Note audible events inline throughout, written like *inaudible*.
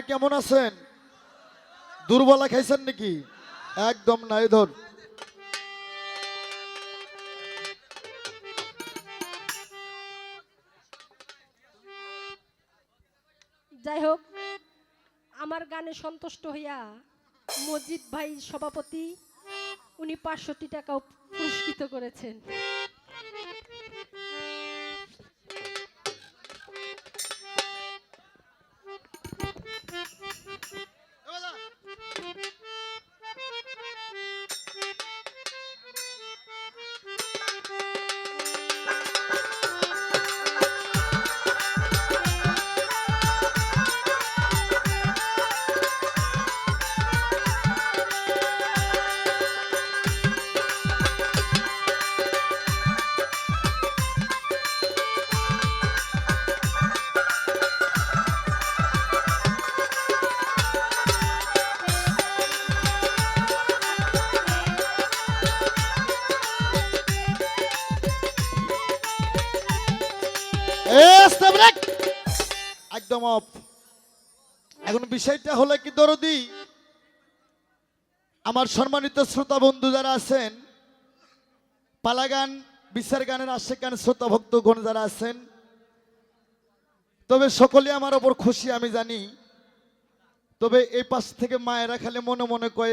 কেমন আছেন? দুর্বলা খাইছেন নাকি? একদম নাই, ধর। যাই হোক, আমার গানে সন্তুষ্ট হইয়া মসজিদ ভাই সভাপতি, উনি পাঁচশোটি টাকা পুরস্কৃত করেছেন। Mm-hmm. *laughs* একদম অফ এখন বিষয়টা হলো কি, দরদি? আমার সম্মানিত শ্রোতা বন্ধু যারা আছেন, পালাগান বিচার গানের আশেকান শ্রোতা ভক্তগণ যারা আছেন, তবে সকলে আমার ওপর খুশি, আমি জানি। তবে এই পাশ থেকে মায়েরা খালি মনে মনে কয়,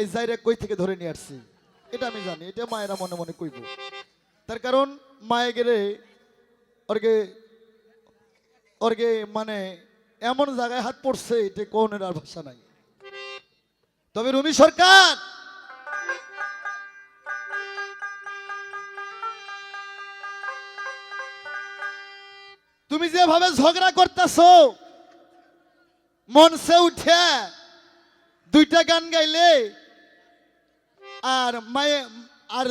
এই জায়গা কই থেকে ধরে নিয়ে আসছি? এটা আমি জানি, এটা মায়েরা মনে মনে কইব। তার কারণ মায়ে গেলে ওরকে ওরকে মানে এমন জায়গায় হাত পড়ছে এটা কোনের আর ভাষা নাই। তবে রুমি সরকার! তুমি যেভাবে ঝগড়া করতেছো মনসে উঠে দুইটা গান গাইলে আর মায়ে, আর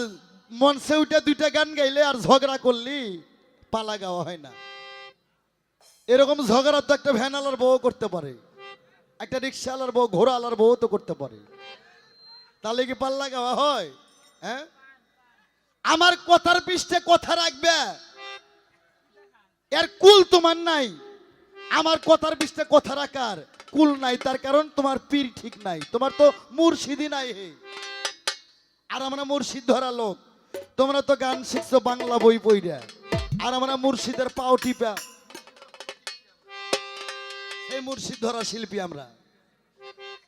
মনসে উঠে দুইটা গান গাইলে আর ঝগড়া করলি, পালা গাওয়া হয় না। এরকম ঝগড়া তো একটা ভ্যানালার বউ করতে পারে। একটা রিক্সাওয়ালার বউ ঘোড়াওয়ালার বউ তো করতে পারে। তাহলে কি পাল্লা গাওয়া হয়? হ্যাঁ? আমার কথার পৃষ্ঠে কথা রাখবে। এর কুল তোমার নাই। আমার কথার পৃষ্ঠে কথা রাখার কুল নাই, তার কারণ তোমার পীর ঠিক নাই। তোমার তো মুর্শিদি নাই হে। আর আমরা মুর্শিদ ধরা লোক। তোমরা তো গান শিখছো বাংলা বই পইরা আর আমরা মুর্শিদের পাও টিপা। এই মুর্শিদ ধরা শিল্পী আমরা।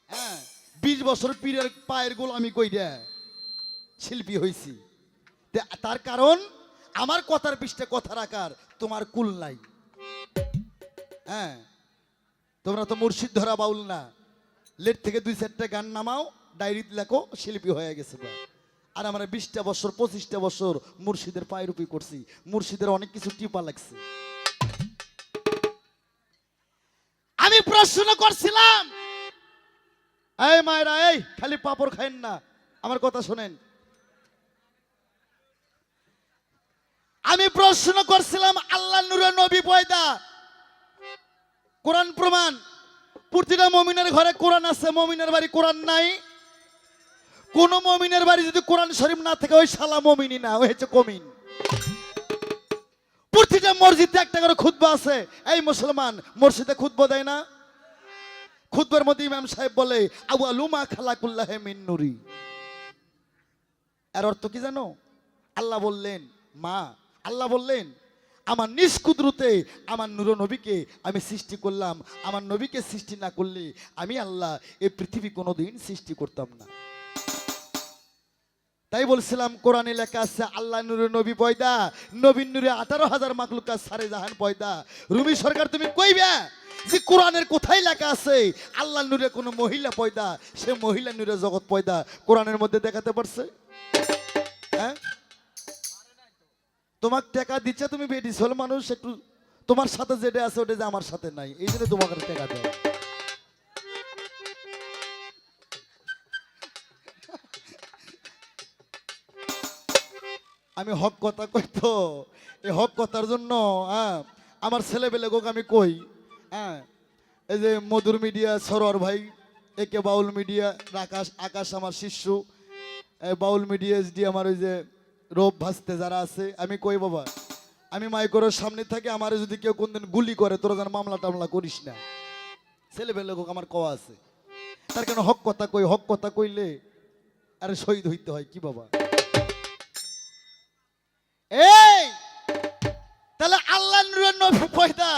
হ্যাঁ বিশ বছর পীরের পায়ের গোলামি কইরা শিল্পী হইছি। তে- তার কারণ আমার কথার পৃষ্ঠে কথা রাখার তোমার কুল নাই। হ্যাঁ তোমরা তো মুর্শিদ ধরা বাউল না। লেট থেকে দুই চারটা গান নামাও, ডায়েরিতে লেখো, শিল্পী হয়ে গেছে আর আমরা বিশটা বছর, পঁচিশটা বছর মুর্শিদের পায়ের পায়েরুপি করছি। মুর্শিদের অনেক কিছু টিপা লাগছে। প্রশ্ন করছিলাম। এই মায়েরা, এই, খালি পাপড় খাইন না, আমার কথা শোনেন। আমি প্রশ্ন করছিলাম আল্লাহ নুরে নবী পয়দা। কোরআন প্রমাণ। প্রতিটা মমিনের ঘরে কোরআন আছে, মমিনের বাড়ি কোরআন নাই। কোন মমিনের বাড়ি যদি কোরআন শরীফ না থাকে, ওই শালা মমিনই না ওই হচ্ছে কমিন। মসজিদে একটা করে খুতবা আছে। এই মুসলমান, মসজিদে খুতবা দেয় না? খুতবার মধ্যে ইমাম সাহেব বলে, আবু আলুমা খালাকুল্লাহে মিন নুরি। এর অর্থ কি জানো? আল্লাহ বললেন, মা, আল্লাহ বললেন, আমার নিষ্কুদ্রুতে আমার নুর নবীকে আমি সৃষ্টি করলাম। আমার নবীকে সৃষ্টি না করলে আমি আল্লাহ এই পৃথিবী কোনোদিন সৃষ্টি করতাম না। তাই বলছিলাম, কোরআনে লেখা আছে, আল্লাহ নুরে নবী পয়দা নবীন নুরে আঠারো হাজার মাকলুকা সারে জাহান পয়দা। রুমি সরকার, তুমি কইবে যে কোরআনের কোথায় লেখা আছে, আল্লাহ নুরে কোনো মহিলা পয়দা, সে মহিলা নুরে জগৎ পয়দা কোরআনের মধ্যে দেখাতে পারছে? হ্যাঁ? তোমার টাকা দিচ্ছে তুমি বেটি মানুষ, একটু তোমার সাথে যেটা আছে ওটা যে আমার সাথে নাই, এই জন্য তোমাকে টাকা দেয় আমি হক কথা কই তো? এই হক কথার জন্য হ্যাঁ আমার ছেলেবেলে গোক আমি কই? হ্যাঁ এই যে মধুর মিডিয়া, সরোয়ার ভাই, একে বাউল মিডিয়া আকাশ আকাশ আমার শিষ্য। বাউল মিডিয়া এসডি আমার ওই যে রোব ভাসতে যারা আছে, আমি কই বাবা? আমি মাইকোর সামনে থাকি, আমার যদি কেউ কোনদিন গুলি করে, তোরা যেন মামলা টামলা করিস না। ছেলে পেলে লোক আমার কওয়া আছে। তার কেন হক কথা কই? হক কথা কইলে আরে শহীদ হইতে হয়, কি বাবা? এই, তাহলে আল্লাহ নুরের নবী পয়দা।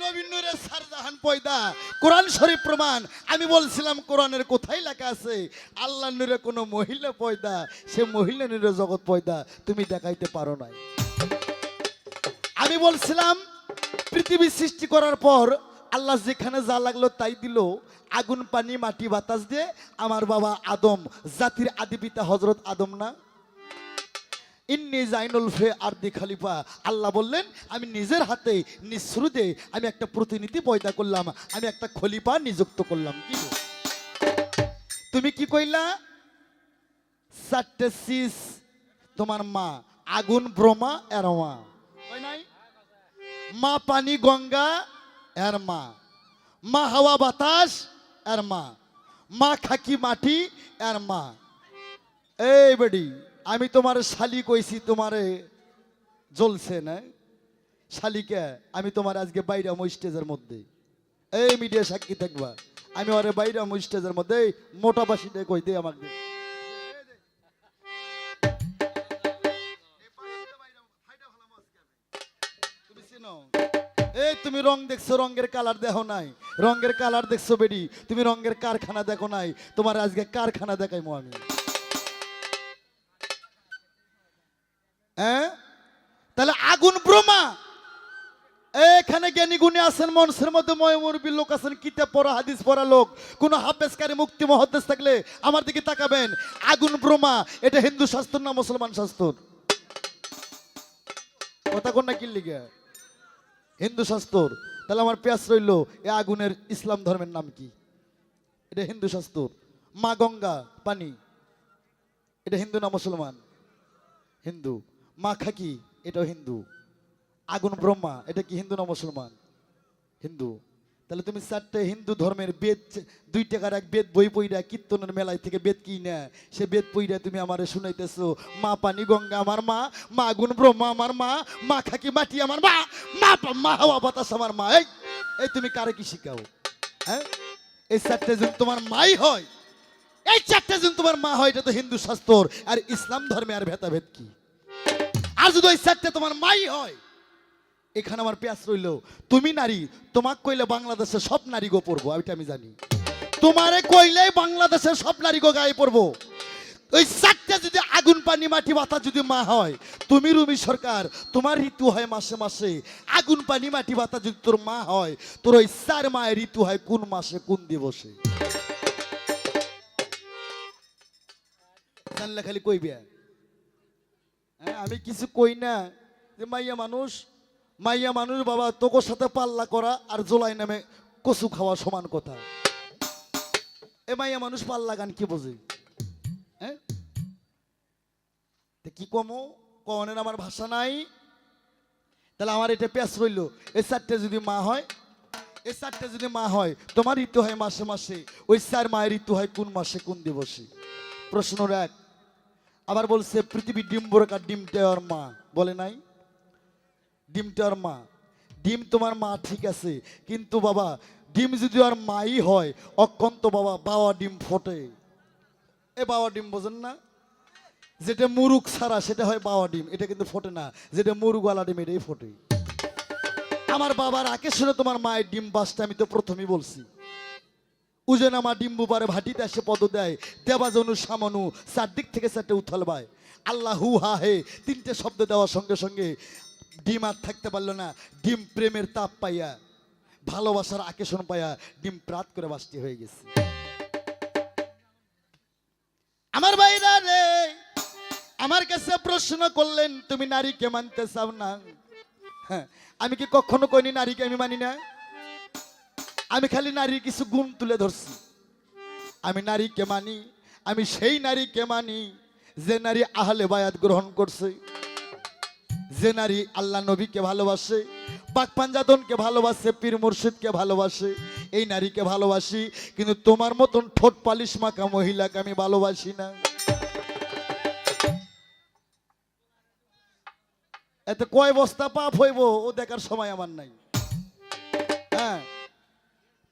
নবী নূরের সারজাহান পয়দা। কোরআন শরীফ প্রমাণ। আমি বলছিলাম কোরআনের কোথায় লেখা আছে? আল্লাহ নূরে কোনো মহিলা পয়দা, সে মহিলা নূরে জগৎ পয়দা তুমি দেখাইতে পারো নাই। আমি বলছিলাম পৃথিবী সৃষ্টি করার পর আল্লাহ যেখানে যা লাগল তাই দিল। আগুন, পানি, মাটি, বাতাস দিয়ে আমার বাবা আদম, জাতির আদি পিতা হজরত আদম না? ইন্নি জাইনুল ফে আরদি খালিফা। আল্লাহ বললেন, আমি নিজের হাতে নিঃশ্রুদে আমি একটা প্রতিনিধি পয়দা করলাম, আমি একটা খলিফা নিযুক্ত করলাম। কি তুমি কি কইলা? চারটে তোমার মা, আগুন, ব্রহ্মা এর মা কই নাই? মা, পানি, গঙ্গা এর মা মা হাওয়া বাতাস এর মা মা খাকি মাটি এর মা এই বেডি, আমি তোমার শালি কইছি, তোমারে জ্বলছে না? শালিকে আমি তোমার আজকে বাইরে স্টেজের মধ্যে। এই মিডিয়া সাক্ষী থাকবা। আমি ওরে বাইরে স্টেজের মধ্যে মোটা বাসিটা কই দে আমাকে। তুমি রং দেখছ, রঙের কালার দেখো নাই। রঙের কালার দেখছ বেডি, তুমি রঙের কারখানা দেখো নাই। তোমার আজকে কারখানা দেখাইমো আমি। হ্যাঁ? তাহলে আগুন ব্রহ্মা! এখানে জ্ঞানী গুণী আছেন, মনসের মধ্যে ময়মুরবি লোক আছেন, কিতাব পড়া, হাদিস পড়া লোক। কোন হাফেজকারী, মুক্তি, মহাদ্দেশ থাকলে আমার দিকে তাকাবেন। আগুন ব্রহ্মা, এটা হিন্দু শাস্ত্র না মুসলমান শাস্ত্র? কথা কোন না কিল্লিগে হিন্দু শাস্ত্র। তাহলে আমার পেঁয়াজ রইল, এ আগুনের ইসলাম ধর্মের নাম কি? এটা হিন্দু শাস্ত্র। মা গঙ্গা, পানি। এটা হিন্দু না মুসলমান? হিন্দু। মা খাকি, এটাও হিন্দু। আগুন ব্রহ্মা, এটা কি হিন্দু না মুসলমান? হিন্দু। তাহলে তুমি চারটে হিন্দু ধর্মের বেদ, দুই টাকার এক বেদ বই পইরা কীর্তনের মেলায় থেকে বেদ কি না সে বেদ পইরা তুমি আমারে শুনাইতেছো, মা পানি গঙ্গা আমার মা মা আগুন ব্রহ্মা আমার মা মা খাকি মাটি আমার মা মা মা হাওয়া বাতাস আমার মা। এই এই তুমি কারে কি শিখাও? হ্যাঁ? এই চারটে যদি তোমার মাই হয়, এই চারটে যদি তোমার মা হয়, এটা তো হিন্দু শাস্ত্র, আর ইসলাম ধর্মে আর ভেদাভেদ কি? আর যদি ওই চারটে তোমার মাই হয় এখানে আমার পেঁয়াজ রইল। তুমি নারী তোমাক কইলে বাংলাদেশের সব নারী গো পড়ব ওইটা আমি জানি। তোমারে কইলেই বাংলাদেশের সব নারী গো গায়ে পড়ব ওই চারটে যদি আগুন পানি মাটি বাতা যদি মা হয় তুমি রুমি সরকার তোমার ঋতু হয় মাসে মাসে। আগুন পানি মাটি বাতা যদি তোর মা হয় তোর ওই চার মায়ের ঋতু হয় কোন মাসে কোন দিবসে? জানলে খালি কইবে। হ্যাঁ, আমি কিছু কই না যে মাইয়া মানুষ মাইয়া মানুষ বাবা তোকোর সাথে পাল্লা করা আর জোলাই নামে কচু খাওয়া সমান কথা। এ মাইয়া মানুষ পাল্লা গান কি বোঝে? হ্যাঁ কি কমো কনের আমার ভাষা নাই। তাহলে আমার এটা পেঁচ রইল। এই চারটে যদি মা হয় এই চারটে যদি মা হয়, তোমার ঋতু হয় মাসে মাসে, ওই চার মায়ের ঋতু হয় কোন মাসে, কোন দিবসে? প্রশ্ন এক। আবার বলছে, পৃথিবী ডিম বরকার ডিমটা মা, বলে নাই? ডিমটা ওর মা। ডিম তোমার মা, ঠিক আছে। কিন্তু বাবা, ডিম যদি আর মাই হয় অক্ষন্ত বাবা বাবা ডিম ফোটে। এ বাবা ডিম বোঝেন না? যেটা মুরুক ছাড়া, সেটা হয় বাবা ডিম। এটা কিন্তু ফোটে না। যেটা মুরুগওয়ালা ডিম, এটাই ফোটে। আমার বাবার আকে শুনে তোমার মায়ের ডিম বাসটা, আমি তো প্রথমেই বলছি। উজেন আমার ডিম্বু পারে ভাটিতে আসে পদ দেয়, দেবাজনু সামনু, চারদিক থেকে চারটে উথল ভাই আল্লাহ হা হে, তিনটে শব্দ দেওয়ার সঙ্গে সঙ্গে ডিম আর থাকতে পারল না। ডিম প্রেমের তাপ পাইয়া, ভালোবাসার আকেশন পাইয়া ডিম প্রাত করে বাসটি হয়ে গেছে। আমার ভাইরা রে, আমার কাছে প্রশ্ন করলেন, তুমি নারীকে মানতে চাও না? হ্যাঁ আমি কি কখনো কইনি নারীকে আমি মানি না? আমি খালি নারীর কিছু গুণ তুলে ধরছি। আমি নারীকে মানি, আমি সেই নারীকে মানি যে নারী আহলে বায়াত গ্রহণ করছে। যে নারী আল্লাহ নবীকে ভালোবাসে, পাক পাঞ্জাতনকে ভালোবাসে, পীর মুর্শিদকে ভালোবাসে, এই নারীকে ভালোবাসি, কিন্তু তোমার মতন ঠোঁট পালিশ মাখা মহিলাকে আমি ভালোবাসি না। এতে কয় বস্তা পাপ হইব, ও দেখার সময় আমার নাই। হ্যাঁ।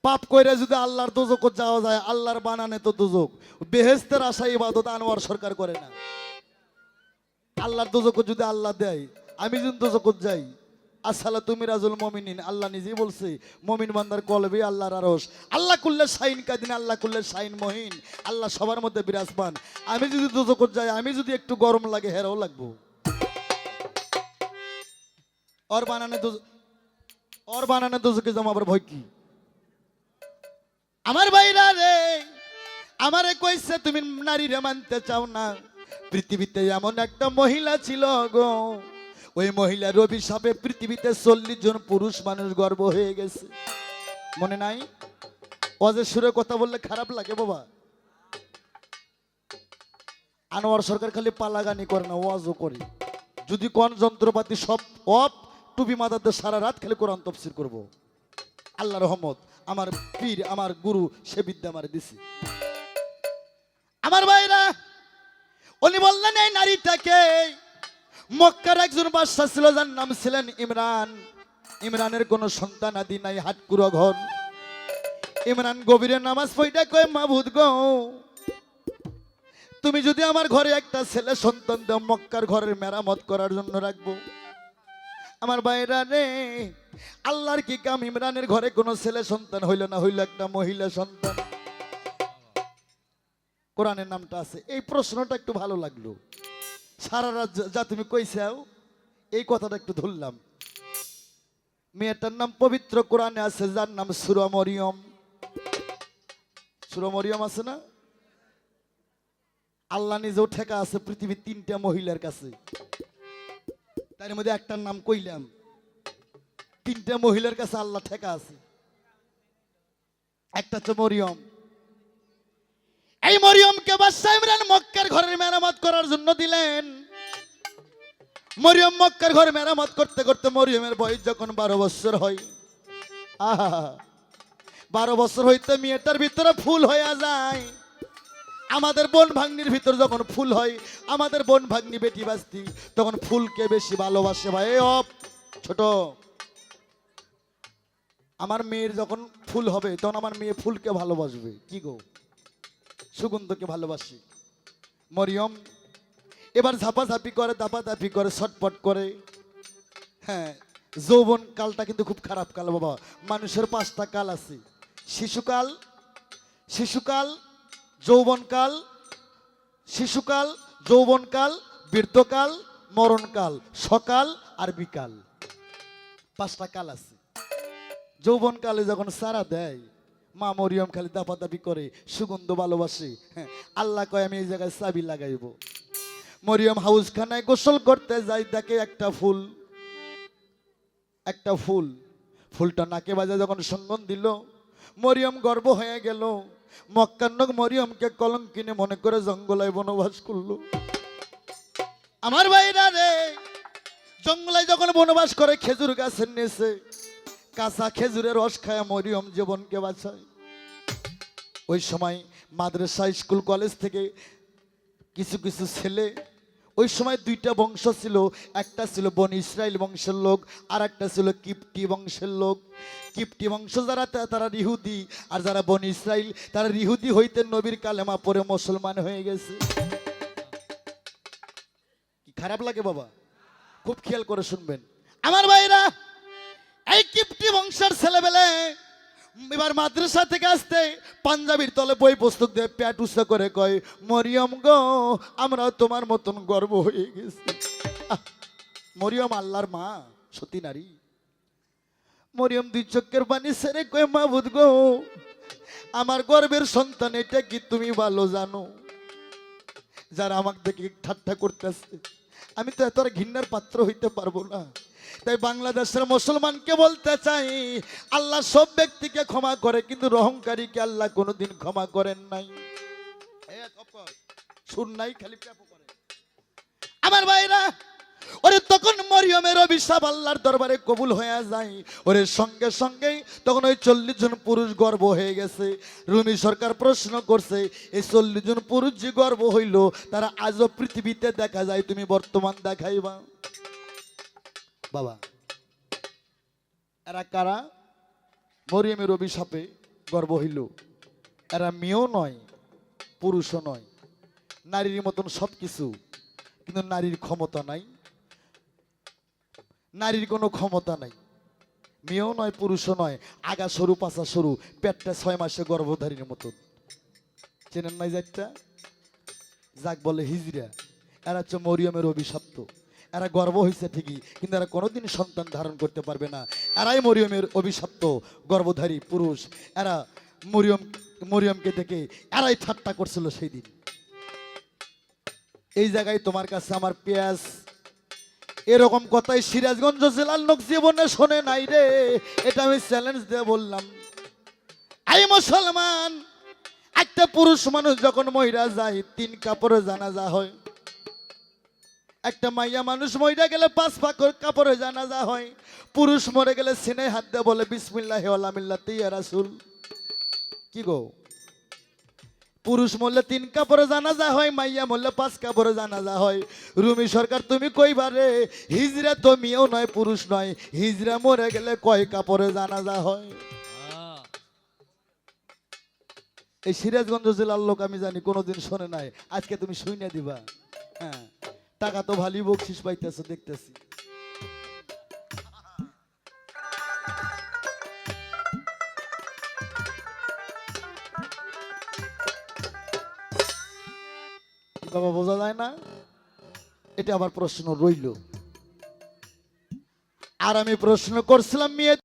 পাপ কইরা যদি আল্লাহর দোজক যাওয়া যায়, আল্লাহর বানানে তো দুজক। বেহেস্তের আশা ইবাদত আনোয়ার সরকার করে না। আল্লাহর দোজক যদি আল্লাহ দেয় আমি যদি দোজক যাই আসালা তুমি রাজুল মমিনিন, আল্লাহ নিজেই বলছে, মমিন বান্দার কলবে আল্লাহর আরস আল্লাহ করলে শাইন কাদিন, আল্লাহ করলে শাইন মহিন। আল্লাহ সবার মধ্যে বিরাজমান। আমি যদি দোজক যাই, আমি যদি একটু গরম লাগে, হেরাও লাগবো। ওর বানানে ওর বানানে দোজকে আবার ভয় কি? আমার ভাইরা রে, আমারে কইছে, তুমি নারীরে মানতে চাও না। পৃথিবীতে এমন একটা মহিলা ছিল গো। ওই মহিলার অভিশাপে পৃথিবীতে চল্লিশ জন পুরুষ মানুষ গর্ব হয়ে গেছে। মনে নাই? অজের সুরে কথা বললে খারাপ লাগে বাবা। আনোয়ার সরকার খালি পালাগানি করে না, ওয়াজও করে। যদি কোন যন্ত্রপাতি সব অফ, টুপি মাথাতে সারা রাত খালি কোরআন তফসির করব। আল্লাহ রহমত, আমার পীর, আমার গুরু, সে বিদ্যা আমার দিছি। আমার ভাইরা, উনি বললেন, এই নারীটাকে মক্কার একজন বাদশা ছিল, যার নাম ছিলেন ইমরান। ইমরানের কোনো সন্তান আদি নাই হাটকুড়ো ঘর। ইমরান গভীরে নামাজ পইটা কয়, মাবুদ গো, তুমি যদি আমার ঘরে একটা ছেলে সন্তান দাও, মক্কার ঘরের মেরামত করার জন্য রাখব। আমার বাইরা রে, আল্লাহর কি কাম? ইমরানের ঘরে কোনো ছেলে সন্তান হইল না, হইল একটা মহিলা সন্তান। কোরআনের নামটা আছে। এই প্রশ্নটা একটু ভালো লাগল। সারা রাত যা- তুমি কইছাও, এই কথাটা একটু ধরলাম। মেয়েটার নাম পবিত্র কোরআনে আছে, যার নাম সুরমরিয়ম সুরমরিয়ম আছে না? আল্লাহ নিজেও ঠেকা আছে পৃথিবীর তিনটা মহিলার কাছে। তার মধ্যে একটার নাম কইলাম, তিনটা মহিলার কাছে আল্লাহ ঠেকা আছে। একটা হচ্ছে মরিয়ম এই মরিয়মকে বাদশাহ ইমরান মক্কার ঘরের মেরামত করার জন্য দিলেন। মরিয়ম মক্কার ঘর মেরামত করতে করতে মরিয়মের বয়স যখন বারো বছর হয়। আহা, বারো বছর হইতে মেয়েটার ভিতরে ফুল হয়ে যায়। আমাদের বন ভাগ্নির ভিতর যখন ফুল হয়, আমাদের বন ভাগ্নি বেটি বাস্তি, তখন ফুলকে বেশি ভালোবাসে ভাই। অপ, ছোট। আমার মেয়ের যখন ফুল হবে, তখন আমার মেয়ে ফুলকে ভালোবাসবে। কি গো? সুগন্ধকে ভালোবাসি। মরিয়ম, এবার ঝাপাঝাপি করে, দাপাদাপি করে, ছটপট করে। হ্যাঁ যৌবন কালটা কিন্তু খুব খারাপ কাল বাবা। মানুষের পাঁচটা কাল আছে। শিশুকাল শিশুকাল, যৌবনকাল শিশুকাল, যৌবনকাল, বৃদ্ধকাল, মরণকাল, সকাল আর বিকাল। পাঁচটা কাল আছে। যৌবনকালে যখন সারা দেয় মা মরিয়ম খালি দাপাদাপি করে, সুগন্ধ ভালোবাসে। হ্যাঁ আল্লাহ কয়, আমি এই জায়গায় চাবি লাগাইব। মরিয়ম হাউসখানায় গোসল করতে যাই দেখে একটা ফুল একটা ফুল। ফুলটা নাকে বাজে যখন সঙ্গন দিল, মরিয়ম গর্ব হয়ে গেল। মক্কান্নক মরিয়মকে কলম কিনে মনে করে জঙ্গলায় বনবাস করল। আমার ভাইরা রে, জঙ্গলায় যখন বনবাস করে, খেজুর গাছের নিচে কাঁচা খেজুরের রস খায় মরিয়ম জীবনকে বাঁচায়। ওই সময় মাদ্রাসা, স্কুল, কলেজ থেকে কিছু কিছু ছেলে, ওই সময় দুইটা বংশ ছিল। একটা ছিল বন ইসরায়েল বংশের লোক, আর একটা ছিল কিপ্টি বংশের লোক। কিপ্টি বংশ যারা তারা রিহুদি আর যারা বন ইসরায়েল তারা রিহুদি হইতে নবীর কালেমা পরে মুসলমান হয়ে গেছে। খারাপ লাগে বাবা? খুব খেয়াল করে শুনবেন। আমার ভাইরা, এই কিপ্টি বংশের ছেলেবেলে, এবার মাদ্রাসা থেকে আসতে পাঞ্জাবির তলে বই পুস্তক দিয়ে প্যাট উৎসা করে কয়, মরিয়ম গো, আমরা তোমার মতন গর্ব হয়ে গেছি। মরিয়ম আল্লাহর মা, সতী নারী। মরিয়ম দুই চোখের পানি সেরে কয়, মাবুদ গো, আমার গর্বের সন্তান এটা কি তুমি ভালো জানো? যারা আমাকে দেখে ঠাট্টা করতেছে আমি তো এত ঘৃণার পাত্র হইতে পারব না। তাই বাংলাদেশের মুসলমানকে বলতে চাই, আল্লাহ সব ব্যক্তিকে ক্ষমা করে, কিন্তু রহংকারীকে আল্লাহ কোনোদিন ক্ষমা করেন নাই। সুর নাই, খালি করে। আমার ভাইরা, ওরে তখন মরিয়মের অভিশাপ আল্লাহর দরবারে কবুল হয়ে যায়। ওরে সঙ্গে তখন ওই চল্লিশ জন পুরুষ গর্ব হয়ে গেছে। রুমি সরকার প্রশ্ন করছে, এই চল্লিশ জন পুরুষ যে গর্ব হইল, তারা আজও পৃথিবীতে দেখা যায়, তুমি বর্তমান দেখাইবা। বাবা। এরা কারা? মরিয়মের অভিশাপে গর্ব হইল। এরা মেয়েও নয়, পুরুষও নয়। নারীর মতন সব কিছু কিন্তু নারীর ক্ষমতা নাই। নারীর কোনো ক্ষমতা নাই। মেয়েও নয়, পুরুষও নয়। আগা সরু পাশা সরু, পেটটা ছয় মাসে গর্ভধারীর মতন। চেনেন নাই যাইটা যাক বলে হিজরা এরা হচ্ছে মরিয়মের অভিশপ্ত এরা গর্ব হয়েছে ঠিকই, কিন্তু এরা কোনোদিন সন্তান ধারণ করতে পারবে না। এরাই মরিয়মের অভিশপ্ত গর্ভধারী পুরুষ। এরা মরিয়ম, মরিয়মকে দেখে এরাই ঠাট্টা করছিল সেই দিন এই জায়গায় তোমার কাছে আমার পেঁয়াজ। এরকম কথাই সিরাজগঞ্জ জেলার লোক জীবনে শোনে নাই রে। এটা আমি চ্যালেঞ্জ দিয়ে বললাম। আই মুসলমান, একটা পুরুষ মানুষ যখন মহিলা যায়, তিন কাপড়ে জানাজা হয়। একটা মাইয়া মানুষ মহিলা গেলে পাঁচ পাকর কাপড়ে জানাজা হয়। পুরুষ মরে গেলে সিনে হাত দিয়ে বলে, বিসমিল্লাহ আলামিল্লা তিয়া রাসুল। কি গো? পুরুষ মরলে তিন কাপড়ে জানাজা হয়, মাইয়া মরলে পাঁচ কাপড়ে জানাজা হয়। রুমি সরকার, তুমি কইবারে হিজরা তো মেয়েও নয়, পুরুষ নয়। হিজরা মরে গেলে কয় কাপড়ে জানাজা হয়? এই সিরাজগঞ্জ জেলার লোক আমি জানি, কোনোদিন শোনে নাই। আজকে তুমি শুনে দিবা। হ্যাঁ। টাকা তো ভালোই বকশিস পাইতেছো, দেখতেছি। বাবা, বোঝা যায় না? এটা আবার প্রশ্ন রইল। আর আমি প্রশ্ন করছিলাম মেয়ে